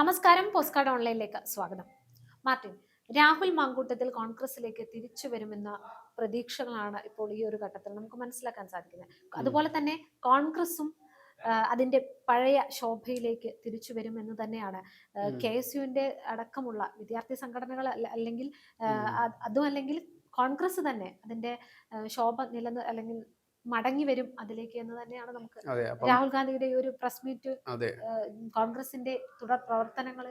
നമസ്കാരം പോസ്റ്റ്കാർഡ് ഓൺലൈനിലേക്ക് സ്വാഗതം മാർട്ടിൻ രാഹുൽ മാങ്കൂട്ടത്തിൽ കോൺഗ്രസിലേക്ക് തിരിച്ചു വരുമെന്ന പ്രതീക്ഷകളാണ് ഇപ്പോൾ ഈ ഒരു ഘട്ടത്തിൽ നമുക്ക് മനസ്സിലാക്കാൻ സാധിക്കുന്നത് അതുപോലെ തന്നെ കോൺഗ്രസും അതിന്റെ പഴയ ശോഭയിലേക്ക് തിരിച്ചു വരുമെന്ന് തന്നെയാണ് ഉം. കെ എസ് യുവിന്റെ അടക്കമുള്ള വിദ്യാർത്ഥി സംഘടനകൾ അല്ലെങ്കിൽ. അത് അതും അല്ലെങ്കിൽ കോൺഗ്രസ് തന്നെ അതിന്റെ ശോഭ നിലനിർ അല്ലെങ്കിൽ മടങ്ങി വരും അതിലേക്ക് എന്ന് തന്നെയാണ് നമുക്ക് രാഹുൽ ഗാന്ധിയുടെ ഈ ഒരു പ്രസ് മീറ്റ് കോൺഗ്രസിന്റെ തുടർ പ്രവർത്തനങ്ങൾ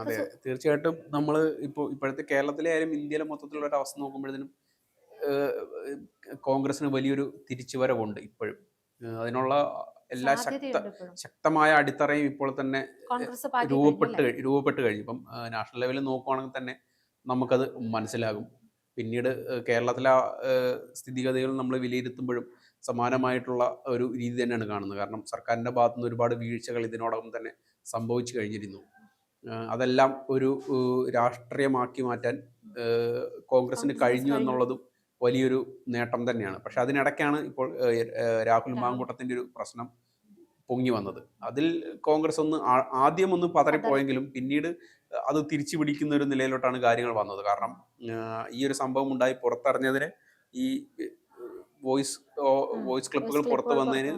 അതെ. തീർച്ചയായിട്ടും നമ്മൾ ഇപ്പോൾ ഇപ്പോഴത്തെ കേരളത്തിലെ ആയാലും ഇന്ത്യയിലെ മൊത്തത്തിലുള്ള ഒരു അവസ്ഥ നോക്കുമ്പോഴത്തേനും കോൺഗ്രസിന് വലിയൊരു തിരിച്ചുവരവുണ്ട് ഇപ്പോഴും. അതിനുള്ള എല്ലാ ശക്ത ശക്തമായ അടിത്തറയും ഇപ്പോൾ തന്നെ രൂപപ്പെട്ട് രൂപപ്പെട്ട് കഴിഞ്ഞു. ഇപ്പം നാഷണൽ ലെവലിൽ നോക്കുവാണെങ്കിൽ തന്നെ നമുക്കത് മനസ്സിലാകും. പിന്നീട് കേരളത്തിലെ സ്ഥിതിഗതികൾ നമ്മൾ വിലയിരുത്തുമ്പോഴും സമാനമായിട്ടുള്ള ഒരു രീതി തന്നെയാണ് കാണുന്നത്. കാരണം സർക്കാരിന്റെ ഭാഗത്തുനിന്ന് ഒരുപാട് വീഴ്ചകൾ ഇതിനോടകം തന്നെ സംഭവിച്ചു കഴിഞ്ഞിരുന്നു. അതെല്ലാം ഒരു രാഷ്ട്രീയമാക്കി മാറ്റാൻ കോൺഗ്രസിന് കഴിഞ്ഞു. എന്നുള്ളതും വലിയൊരു നേട്ടം തന്നെയാണ്. പക്ഷെ അതിനിടയ്ക്കാണ് ഇപ്പോൾ രാഹുൽ മാങ്കൂട്ടത്തിന്റെ മാങ്കൂട്ടത്തിന്റെ ഒരു പ്രശ്നം പൊങ്ങി വന്നത്. അതിൽ കോൺഗ്രസ് ഒന്ന് ആദ്യം ഒന്ന് പതറിപ്പോയെങ്കിലും പിന്നീട് അത് തിരിച്ചു പിടിക്കുന്ന ഒരു നിലയിലോട്ടാണ് കാര്യങ്ങൾ വന്നത്. കാരണം ഈ ഒരു സംഭവം ഉണ്ടായി പുറത്തറിഞ്ഞതിന് ഈ വോയിസ് വോയിസ് ക്ലിപ്പുകൾ പുറത്തു വന്നതിന്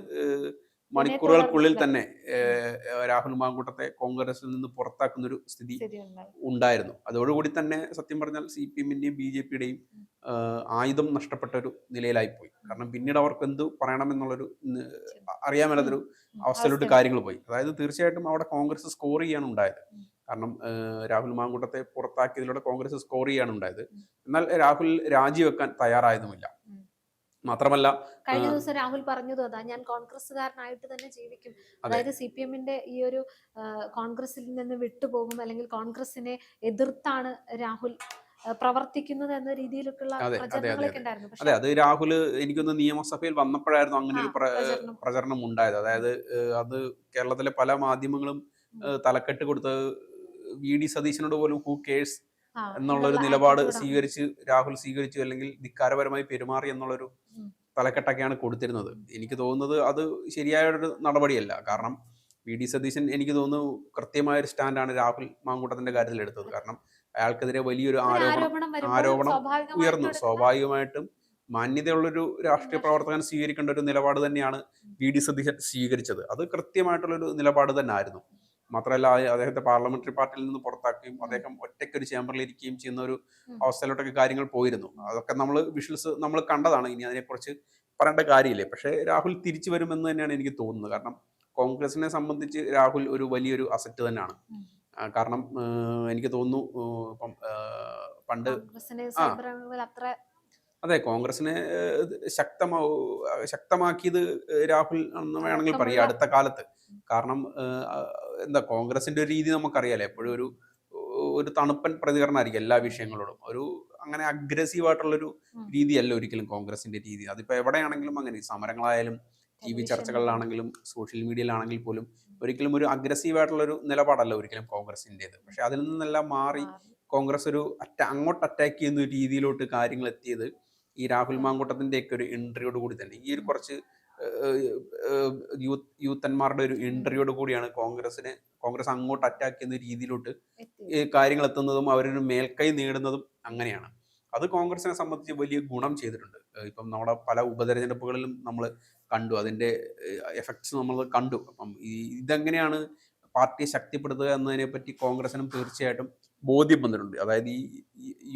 മണിക്കൂറുകൾക്കുള്ളിൽ തന്നെ രാഹുൽ മാങ്കൂട്ടത്തെ കോൺഗ്രസിൽ നിന്ന് പുറത്താക്കുന്ന ഒരു സ്ഥിതി. ഉണ്ടായിരുന്നു. അതോടുകൂടി തന്നെ സത്യം പറഞ്ഞാൽ സി പി എമ്മിന്റെയും ബി ജെ പിയുടെയും ആയുധം നഷ്ടപ്പെട്ട ഒരു നിലയിലായി പോയി കാരണം പിന്നീട് അവർക്ക് എന്ത് പറയണമെന്നുള്ളൊരു അറിയാൻ മേലാത്തൊരു അവസ്ഥയിലോട്ട് അവസ്ഥ. കാര്യങ്ങൾ പോയി. അതായത് തീർച്ചയായിട്ടും അവിടെ കോൺഗ്രസ് സ്കോർ ചെയ്യാൻ ഉണ്ടായത്. കാരണം രാഹുൽ മാങ്കൂട്ടത്തെ പുറത്താക്കിയതിലൂടെ കോൺഗ്രസ് സ്കോർ ചെയ്യാൻ ഉണ്ടായത്. എന്നാൽ രാഹുൽ രാജിവെക്കാൻ തയ്യാറായതുമില്ല. മാത്രമല്ല കഴിഞ്ഞ ദിവസം രാഹുൽ പറഞ്ഞത് അതാ ഞാൻ കോൺഗ്രസ്സുകാരനായിട്ട് തന്നെ ജീവിക്കും. അതായത് സി പി എമ്മിന്റെ ഈ ഒരു കോൺഗ്രസിൽ നിന്ന് വിട്ടുപോകും അല്ലെങ്കിൽ കോൺഗ്രസിനെ എതിർത്താണ് രാഹുൽ പ്രവർത്തിക്കുന്നത് എന്ന രീതിയിലൊക്കെയുള്ള അതെ, അതെ, രാഹുൽ എനിക്കൊന്ന് നിയമസഭയിൽ വന്നപ്പോഴായിരുന്നു അങ്ങനെ ഒരു പ്രചരണം. ഉണ്ടായത്. അതായത് അത് കേരളത്തിലെ പല മാധ്യമങ്ങളും തലക്കെട്ട് കൊടുത്ത് വി ഡി സതീശനോട് പോലും ഹൂ കേഴ്സ് എന്നുള്ള ഒരു നിലപാട് സ്വീകരിച്ച് രാഹുൽ സ്വീകരിച്ചു അല്ലെങ്കിൽ ധിക്കാരപരമായി പെരുമാറി എന്നുള്ളൊരു. തലക്കെട്ടൊക്കെയാണ് കൊടുത്തിരുന്നത്. എനിക്ക് തോന്നുന്നത് അത് ശരിയായ ഒരു നടപടിയല്ല. കാരണം വി. ഡി. സതീശൻ എനിക്ക് തോന്നുന്നു കൃത്യമായ ഒരു സ്റ്റാൻഡാണ് രാഹുൽ മാങ്കൂട്ടത്തിന്റെ കാര്യത്തിൽ എടുത്തത് കാരണം അയാൾക്കെതിരെ വലിയൊരു ആരോപണം ആരോപണം ഉയർന്നു. സ്വാഭാവികമായിട്ടും മാന്യതയുള്ളൊരു രാഷ്ട്രീയ പ്രവർത്തകൻ സ്വീകരിക്കേണ്ട ഒരു നിലപാട് തന്നെയാണ് വി. ഡി. സതീശൻ സ്വീകരിച്ചത്. അത് കൃത്യമായിട്ടുള്ളൊരു നിലപാട് തന്നെ ആയിരുന്നു മാത്രമല്ല അദ്ദേഹത്തെ പാർലമെന്ററി പാർട്ടിയിൽ നിന്ന് പുറത്താക്കുകയും അദ്ദേഹം ഒറ്റയ്ക്ക് ഒരു ചേംബറിൽ ഇരിക്കുകയും ചെയ്യുന്ന ഒരു. അവസ്ഥയിലോട്ടൊക്കെ കാര്യങ്ങൾ പോയിരുന്നു. അതൊക്കെ നമ്മൾ വിഷ്വൽസ് നമ്മൾ കണ്ടതാണ്. ഇനി അതിനെക്കുറിച്ച് പറയേണ്ട കാര്യമില്ലേ. പക്ഷേ രാഹുൽ തിരിച്ചു വരുമെന്ന് തന്നെയാണ് എനിക്ക് തോന്നുന്നത്. കാരണം കോൺഗ്രസിനെ സംബന്ധിച്ച് രാഹുൽ ഒരു വലിയൊരു അസറ്റ് തന്നെയാണ്. കാരണം എനിക്ക് തോന്നുന്നു ഇപ്പം പണ്ട് അതെ കോൺഗ്രസിനെ ശക്തമാ ശക്തമാക്കിയത് രാഹുൽ എന്ന് വേണമെങ്കിൽ പറയാം. അടുത്ത കാലത്ത്. കാരണം എന്താ കോൺഗ്രസിന്റെ ഒരു രീതി നമുക്കറിയാലോ. എപ്പോഴും ഒരു ഒരു തണുപ്പൻ പ്രതികരണമായിരിക്കും എല്ലാ വിഷയങ്ങളോടും. ഒരു അങ്ങനെ അഗ്രസീവ് ആയിട്ടുള്ളൊരു ഉം. രീതിയല്ല ഒരിക്കലും കോൺഗ്രസിന്റെ രീതി. അതിപ്പോ എവിടെയാണെങ്കിലും അങ്ങനെ സമരങ്ങളായാലും ടി വി ചർച്ചകളിലാണെങ്കിലും സോഷ്യൽ മീഡിയയിലാണെങ്കിൽ പോലും ഒരിക്കലും ഒരു അഗ്രസീവ് ആയിട്ടുള്ള ഒരു നിലപാടല്ല ഒരിക്കലും കോൺഗ്രസിന്റെത് പക്ഷെ അതിൽ നിന്നെല്ലാം മാറി. കോൺഗ്രസ് ഒരു അറ്റ അങ്ങോട്ട് അറ്റാക്ക് ചെയ്യുന്ന ഒരു രീതിയിലോട്ട് കാര്യങ്ങൾ എത്തിയത് ഈ രാഹുൽ മാങ്കൂട്ടത്തിന്റെ ഒക്കെ ഒരു എൻട്രിയോട് കൂടി തന്നെ. ഈ ഒരു കുറച്ച് യൂത്ത് യൂത്തന്മാരുടെ ഒരു എൻട്രിയോട് കൂടിയാണ് കോൺഗ്രസിനെ കോൺഗ്രസ് അങ്ങോട്ട് അറ്റാക്ക് ചെയ്യുന്ന രീതിയിലോട്ട് കാര്യങ്ങൾ എത്തുന്നതും അവരൊരു മേൽക്കൈ നേടുന്നതും അങ്ങനെയാണ്. അത് കോൺഗ്രസിനെ സംബന്ധിച്ച് വലിയ ഗുണം ചെയ്തിട്ടുണ്ട്. ഇപ്പം നമ്മുടെ പല ഉപതെരഞ്ഞെടുപ്പുകളിലും നമ്മൾ കണ്ടു. അതിന്റെ എഫക്ട്സ് നമ്മൾ കണ്ടു. അപ്പം ഇതെങ്ങനെയാണ് പാർട്ടിയെ ശക്തിപ്പെടുത്തുക എന്നതിനെ പറ്റി കോൺഗ്രസിനും തീർച്ചയായിട്ടും ബോധ്യം വന്നിട്ടുണ്ട്. അതായത് ഈ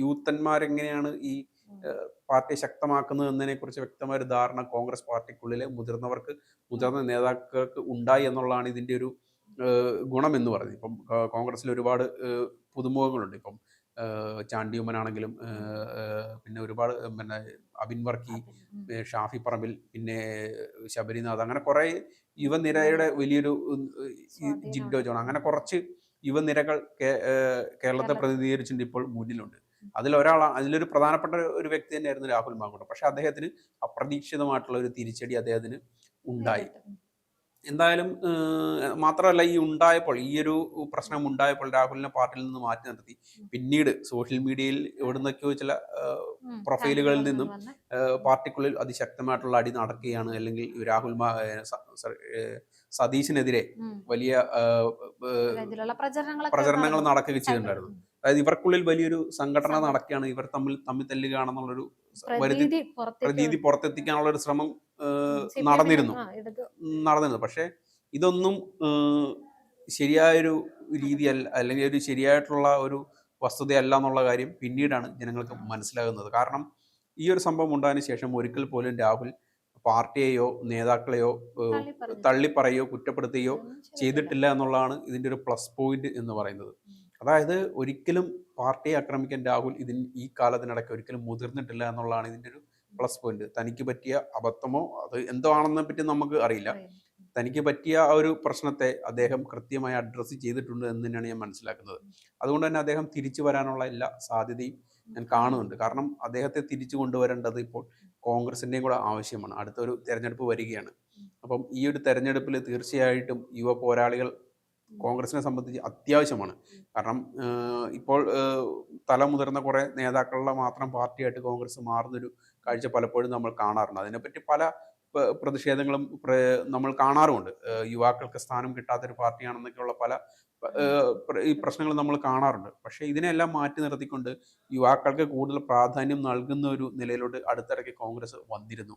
യൂത്തന്മാരെങ്ങനെയാണ് ഈ ഏഹ്, പാർട്ടിയെ ശക്തമാക്കുന്നത് എന്നതിനെ കുറിച്ച് വ്യക്തമായ ഒരു ധാരണ കോൺഗ്രസ് പാർട്ടിക്കുള്ളിലെ മുതിർന്നവർക്ക് മുതിർന്ന നേതാക്കൾക്ക് ഉണ്ടായി എന്നുള്ളതാണ് ഇതിന്റെ ഒരു ഗുണം എന്ന് പറയുന്നത്. ഇപ്പം കോൺഗ്രസിൽ കോൺഗ്രസ്സിൽ ഒരുപാട് പുതുമുഖങ്ങളുണ്ട്. ഇപ്പം ചാണ്ടി ഏഹ്, പിന്നെ ഒരുപാട് പിന്നെ അബിൻ വർക്കി ഷാഫി പറമ്പിൽ പിന്നെ ശബരിനാഥ് അങ്ങനെ കുറേ യുവനിരയുടെ വലിയൊരു ജിൻഡോ ജോൺ അങ്ങനെ കുറച്ച് യുവനിരകൾ കേരളത്തെ. പ്രതിനിധീകരിച്ചിട്ടുണ്ട് ഇപ്പോൾ മുന്നിലുണ്ട്. അതിലൊരാളാണ് അതിലൊരു പ്രധാനപ്പെട്ട ഒരു വ്യക്തി തന്നെയായിരുന്നു രാഹുൽ മാങ്കൂട്ടം. പക്ഷെ അദ്ദേഹത്തിന് അപ്രതീക്ഷിതമായിട്ടുള്ള ഒരു തിരിച്ചടി അദ്ദേഹത്തിന് ഉണ്ടായി. എന്തായാലും മാത്രമല്ല ഈ ഉണ്ടായപ്പോൾ ഈ ഒരു പ്രശ്നം ഉണ്ടായപ്പോൾ രാഹുലിനെ പാർട്ടിയിൽ നിന്ന് മാറ്റി നിർത്തി. പിന്നീട് സോഷ്യൽ മീഡിയയിൽ എവിടെ നിന്നൊക്കെയോ ചില പ്രൊഫൈലുകളിൽ നിന്നും പാർട്ടിക്കുള്ളിൽ അതിശക്തമായിട്ടുള്ള അടി നടക്കുകയാണ്. അല്ലെങ്കിൽ രാഹുൽ സതീശിനെതിരെ വലിയ പ്രചരണങ്ങൾ നടക്കുക നടക്കുകയും ചെയ്തിട്ടുണ്ടായിരുന്നു അതായത് ഇവർക്കുള്ളിൽ വലിയൊരു സംഘടന. നടക്കുകയാണ് ഇവർ തമ്മിൽ തമ്മിൽ തല്ലുകയാണെന്നുള്ളൊരു പ്രതീതി പുറത്തെത്തിക്കാനുള്ള ഒരു ശ്രമം നടന്നിരുന്നു. നടന്നിരുന്നു. പക്ഷേ ഇതൊന്നും ശരിയായൊരു രീതി അല്ല അല്ലെങ്കിൽ ഒരു ശരിയായിട്ടുള്ള ഒരു വസ്തുതയല്ല എന്നുള്ള കാര്യം പിന്നീടാണ് ജനങ്ങൾക്ക് മനസ്സിലാകുന്നത്. കാരണം ഈ ഒരു സംഭവം ഉണ്ടായതിനു ശേഷം ഒരിക്കൽ പോലും രാഹുൽ പാർട്ടിയെയോ നേതാക്കളെയോ തള്ളിപ്പറയോ കുറ്റപ്പെടുത്തുകയോ ചെയ്തിട്ടില്ല. എന്നുള്ളതാണ് ഇതിന്റെ ഒരു പ്ലസ് പോയിന്റ് എന്ന് പറയുന്നത്. അതായത് ഒരിക്കലും പാർട്ടിയെ ആക്രമിക്കാൻ രാഹുൽ ഇതിന് ഈ കാലത്തിനിടയ്ക്ക് ഒരിക്കലും മുതിർന്നിട്ടില്ല എന്നുള്ളതാണ് ഇതിന്റെ ഒരു പ്ലസ് പോയിന്റ്. തനിക്ക് പറ്റിയ അബദ്ധമോ അത് എന്തോ ആണെന്നെ പറ്റി നമുക്ക് അറിയില്ല. തനിക്ക് പറ്റിയ ആ ഒരു പ്രശ്നത്തെ അദ്ദേഹം കൃത്യമായി അഡ്രസ്സ് ചെയ്തിട്ടുണ്ട് എന്ന് തന്നെയാണ് ഞാൻ മനസ്സിലാക്കുന്നത്. അതുകൊണ്ട് തന്നെ അദ്ദേഹം തിരിച്ചു വരാനുള്ള എല്ലാ സാധ്യതയും ഞാൻ കാണുന്നുണ്ട്. കാരണം അദ്ദേഹത്തെ തിരിച്ചു കൊണ്ടുവരേണ്ടത് ഇപ്പോൾ കോൺഗ്രസിന്റെയും കൂടെ ആവശ്യമാണ്. അടുത്തൊരു തെരഞ്ഞെടുപ്പ് വരികയാണ്. അപ്പം ഈ ഒരു തെരഞ്ഞെടുപ്പിൽ തീർച്ചയായിട്ടും യുവ പോരാളികൾ കോൺഗ്രസിനെ സംബന്ധിച്ച് അത്യാവശ്യമാണ്. കാരണം ഇപ്പോൾ തല തലമുതിർന്ന കുറേ നേതാക്കളുടെ മാത്രം പാർട്ടിയായിട്ട് കോൺഗ്രസ് മാറുന്നൊരു കാഴ്ച പലപ്പോഴും നമ്മൾ കാണാറുണ്ട്. അതിനെപ്പറ്റി പല പ്രതിഷേധങ്ങളും നമ്മൾ കാണാറുമുണ്ട്. യുവാക്കൾക്ക് സ്ഥാനം കിട്ടാത്തൊരു പാർട്ടിയാണെന്നൊക്കെയുള്ള പല ഈ പ്രശ്നങ്ങൾ നമ്മൾ കാണാറുണ്ട്. പക്ഷേ ഇതിനെല്ലാം മാറ്റി നിർത്തിക്കൊണ്ട് യുവാക്കൾക്ക് കൂടുതൽ പ്രാധാന്യം നൽകുന്ന ഒരു നിലയിലോട്ട് അടുത്തിടയ്ക്ക് കോൺഗ്രസ് വന്നിരുന്നു.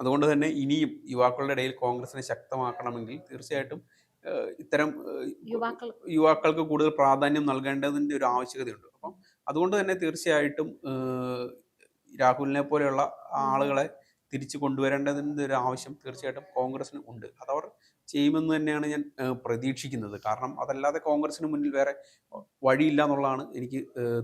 അതുകൊണ്ട് തന്നെ ഇനിയും യുവാക്കളുടെ ഇടയിൽ കോൺഗ്രസിനെ ശക്തമാക്കണമെങ്കിൽ തീർച്ചയായിട്ടും ഇത്തരം യുവാക്കൾ യുവാക്കൾക്ക് കൂടുതൽ പ്രാധാന്യം നൽകേണ്ടതിന്റെ ഒരു ആവശ്യകതയുണ്ട്. അപ്പം അതുകൊണ്ട് തന്നെ തീർച്ചയായിട്ടും രാഹുലിനെ പോലെയുള്ള ആളുകളെ തിരിച്ചു കൊണ്ടുവരേണ്ടതിന്റെ ഒരു ആവശ്യം തീർച്ചയായിട്ടും കോൺഗ്രസിന് ഉണ്ട്. അതവർ ചെയ്യുമെന്ന് തന്നെയാണ് ഞാൻ പ്രതീക്ഷിക്കുന്നത്. കാരണം അതല്ലാതെ കോൺഗ്രസിന് മുന്നിൽ വേറെ വഴിയില്ല എന്നുള്ളതാണ് എനിക്ക്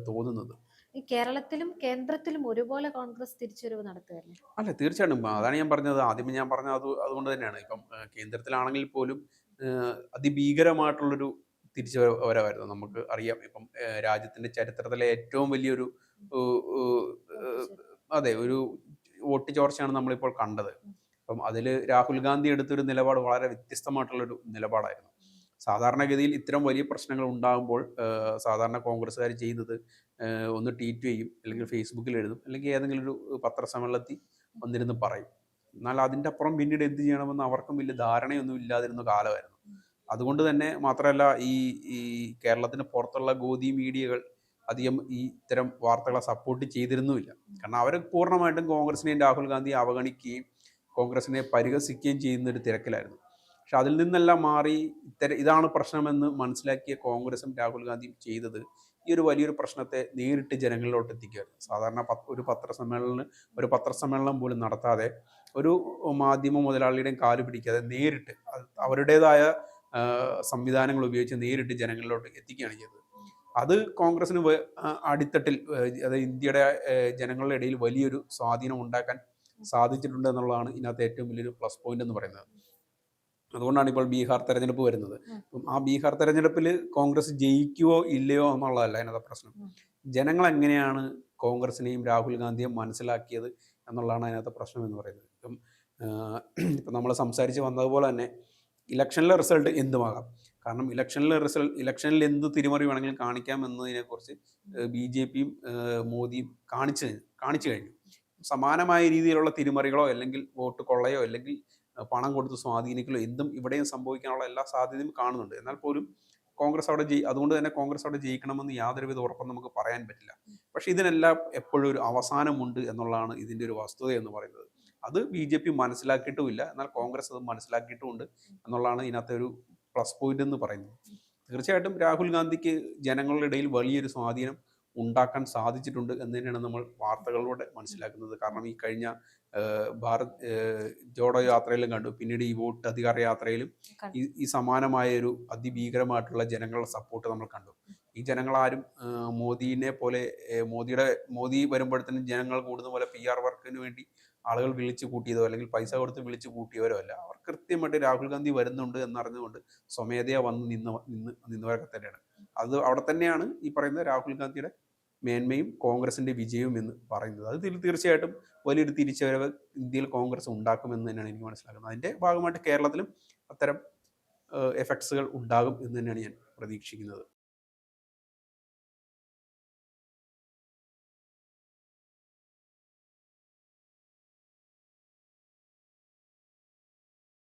തോന്നുന്നത്. ഈ കേരളത്തിലും കേന്ദ്രത്തിലും ഒരുപോലെ കോൺഗ്രസ് തിരിച്ചുവരവ് നടത്തുകയല്ലേ? അല്ല തീർച്ചയായിട്ടും. അതാണ് ഞാൻ പറഞ്ഞത്. ആദ്യമേ ഞാൻ പറഞ്ഞത് അത് അതുകൊണ്ട് തന്നെയാണ്. ഇപ്പം കേന്ദ്രത്തിലാണെങ്കിൽ പോലും അതിഭീകരമായിട്ടുള്ളൊരു തിരിച്ചു വരവായിരുന്നു നമുക്ക് അറിയാം. ഇപ്പം രാജ്യത്തിന്റെ ചരിത്രത്തിലെ ഏറ്റവും വലിയൊരു അതെ ഒരു വോട്ട് ചോർച്ചയാണ് നമ്മളിപ്പോൾ കണ്ടത്. അപ്പം അതിൽ രാഹുൽ ഗാന്ധി എടുത്തൊരു നിലപാട് വളരെ വ്യത്യസ്തമായിട്ടുള്ളൊരു നിലപാടായിരുന്നു. സാധാരണഗതിയിൽ ഇത്തരം വലിയ പ്രശ്നങ്ങൾ ഉണ്ടാകുമ്പോൾ സാധാരണ കോൺഗ്രസ്സുകാർ ചെയ്യുന്നത് ഒന്ന് ട്വീറ്റ് ചെയ്യും അല്ലെങ്കിൽ ഫേസ്ബുക്കിൽ എഴുതും അല്ലെങ്കിൽ ഏതെങ്കിലും ഒരു പത്രസമ്മേളനത്തിൽ വന്നിരുന്ന് പറയും. എന്നാൽ അതിന്റെ അപ്പുറം പിന്നീട് എന്ത് ചെയ്യണമെന്ന് അവർക്കും വലിയ ധാരണയൊന്നും ഇല്ലാതിരുന്ന കാലമായിരുന്നു. അതുകൊണ്ട് തന്നെ മാത്രമല്ല ഈ ഈ കേരളത്തിന് പുറത്തുള്ള ഗോതി മീഡിയകൾ അധികം ഈ ഇത്തരം വാർത്തകളെ സപ്പോർട്ട് ചെയ്തിരുന്നുമില്ല. കാരണം അവർ പൂർണമായിട്ടും കോൺഗ്രസിനെയും രാഹുൽ ഗാന്ധിയെ അവഗണിക്കുകയും കോൺഗ്രസിനെ പരിഹസിക്കുകയും ചെയ്യുന്ന ഒരു തിരക്കിലായിരുന്നു. പക്ഷെ അതിൽ നിന്നെല്ലാം മാറി ഇത്തരം ഇതാണ് പ്രശ്നമെന്ന് മനസ്സിലാക്കിയ കോൺഗ്രസും രാഹുൽ ഗാന്ധിയും ചെയ്തത് ഈ ഒരു വലിയൊരു പ്രശ്നത്തെ നേരിട്ട് ജനങ്ങളിലോട്ട് എത്തിക്കുകയായിരുന്നു. സാധാരണ ഒരു പത്രസമ്മേളനം ഒരു പത്രസമ്മേളനം പോലും നടത്താതെ ഒരു മാധ്യമ മുതലാളിയുടെയും കാൽ പിടിക്കാതെ നേരിട്ട് അവരുടേതായ സംവിധാനങ്ങൾ ഉപയോഗിച്ച് നേരിട്ട് ജനങ്ങളിലോട്ട് എത്തിക്കുകയാണ് ചെയ്തത്. അത് കോൺഗ്രസിന് അടിത്തട്ടിൽ അതായത് ഇന്ത്യയുടെ ജനങ്ങളുടെ ഇടയിൽ വലിയൊരു സ്വാധീനം ഉണ്ടാക്കാൻ സാധിച്ചിട്ടുണ്ട് എന്നുള്ളതാണ് ഇതിനകത്ത് ഏറ്റവും വലിയൊരു പ്ലസ് പോയിന്റ് എന്ന് പറയുന്നത്. അതുകൊണ്ടാണ് ഇപ്പോൾ ബീഹാർ തെരഞ്ഞെടുപ്പ് വരുന്നത്. അപ്പം ആ ബീഹാർ തെരഞ്ഞെടുപ്പിൽ കോൺഗ്രസ് ജയിക്കുവോ ഇല്ലയോ എന്നുള്ളതല്ല അതിനകത്ത് പ്രശ്നം. ജനങ്ങൾ എങ്ങനെയാണ് കോൺഗ്രസിനെയും രാഹുൽ ഗാന്ധിയെയും മനസ്സിലാക്കിയത് എന്നുള്ളതാണ് അതിനകത്ത് പ്രശ്നം എന്ന് പറയുന്നത്. ഇപ്പം ഇപ്പം നമ്മൾ സംസാരിച്ച് വന്നതുപോലെ തന്നെ ഇലക്ഷനിലെ റിസൾട്ട് എന്തുമാകാം? കാരണം ഇലക്ഷനിലെ റിസൾട്ട് ഇലക്ഷനിൽ എന്ത് തിരിമറി വേണമെങ്കിലും കാണിക്കാം എന്നതിനെക്കുറിച്ച് ബി ജെ പിയും മോദിയും കാണിച്ചു കാണിച്ചു കഴിഞ്ഞു. സമാനമായ രീതിയിലുള്ള തിരിമറികളോ അല്ലെങ്കിൽ വോട്ട് കൊള്ളയോ അല്ലെങ്കിൽ പണം കൊടുത്ത് സ്വാധീനിക്കലോ എന്തും ഇവിടെയും സംഭവിക്കാനുള്ള എല്ലാ സാധ്യതയും കാണുന്നുണ്ട്. എന്നാൽ പോലും കോൺഗ്രസ് അവിടെ ജയി അതുകൊണ്ട് തന്നെ കോൺഗ്രസ് അവിടെ ജയിക്കണമെന്ന് യാതൊരുവിധ ഉറപ്പും നമുക്ക് പറയാൻ പറ്റില്ല. പക്ഷെ ഇതിനെല്ലാം എപ്പോഴും ഒരു അവസാനമുണ്ട് എന്നുള്ളതാണ് ഇതിന്റെ ഒരു വസ്തുത എന്ന് പറയുന്നത്. അത് ബി ജെ പി മനസ്സിലാക്കിയിട്ടുമില്ല. എന്നാൽ കോൺഗ്രസ് അത് മനസ്സിലാക്കിയിട്ടുമുണ്ട് എന്നുള്ളതാണ് ഇതിനകത്തെ ഒരു പ്ലസ് പോയിന്റ് എന്ന് പറയുന്നത്. തീർച്ചയായിട്ടും രാഹുൽ ഗാന്ധിക്ക് ജനങ്ങളുടെ ഇടയിൽ വലിയൊരു സ്വാധീനം ഉണ്ടാക്കാൻ സാധിച്ചിട്ടുണ്ട് എന്ന് തന്നെയാണ് നമ്മൾ വാർത്തകളിലൂടെ മനസ്സിലാക്കുന്നത്. കാരണം ഈ കഴിഞ്ഞ ഭാരത് ജോഡോ യാത്രയിലും കണ്ടു. പിന്നീട് ഈ വോട്ട് അധികാര യാത്രയിലും. ഈ സമാനമായ ഒരു അതിഭീകരമായിട്ടുള്ള ജനങ്ങളുടെ സപ്പോർട്ട് നമ്മൾ കണ്ടു. ഈ ജനങ്ങളാരും ആരും മോദിനെ പോലെ മോദിയുടെ മോദി വരുമ്പോഴത്തേനും ജനങ്ങൾ കൂടുന്ന പോലെ പി ആർ വർക്കിന് വേണ്ടി ആളുകൾ വിളിച്ചു കൂട്ടിയതോ അല്ലെങ്കിൽ പൈസ കൊടുത്ത് വിളിച്ചു കൂട്ടിയവരോ അല്ല. അവർ കൃത്യമായിട്ട് രാഹുൽ ഗാന്ധി വരുന്നുണ്ട് എന്നറിഞ്ഞുകൊണ്ട് സ്വമേധയാ വന്ന് നിന്ന് നിന്ന് നിന്നവരൊക്കെ തന്നെയാണ്. അത് അവിടെ തന്നെയാണ് ഈ പറയുന്ന രാഹുൽ ഗാന്ധിയുടെ മേന്മയും കോൺഗ്രസിന്റെ വിജയവും എന്ന് പറയുന്നത്. അത് തീർച്ചയായിട്ടും വലിയൊരു തിരിച്ചുവരവ് ഇന്ത്യയിൽ കോൺഗ്രസ് ഉണ്ടാക്കുമെന്ന് തന്നെയാണ് എനിക്ക് മനസ്സിലാക്കുന്നത്. അതിന്റെ ഭാഗമായിട്ട് കേരളത്തിലും അത്തരം എഫക്ട്സുകൾ ഉണ്ടാകും എന്ന് തന്നെയാണ് ഞാൻ പ്രതീക്ഷിക്കുന്നത്.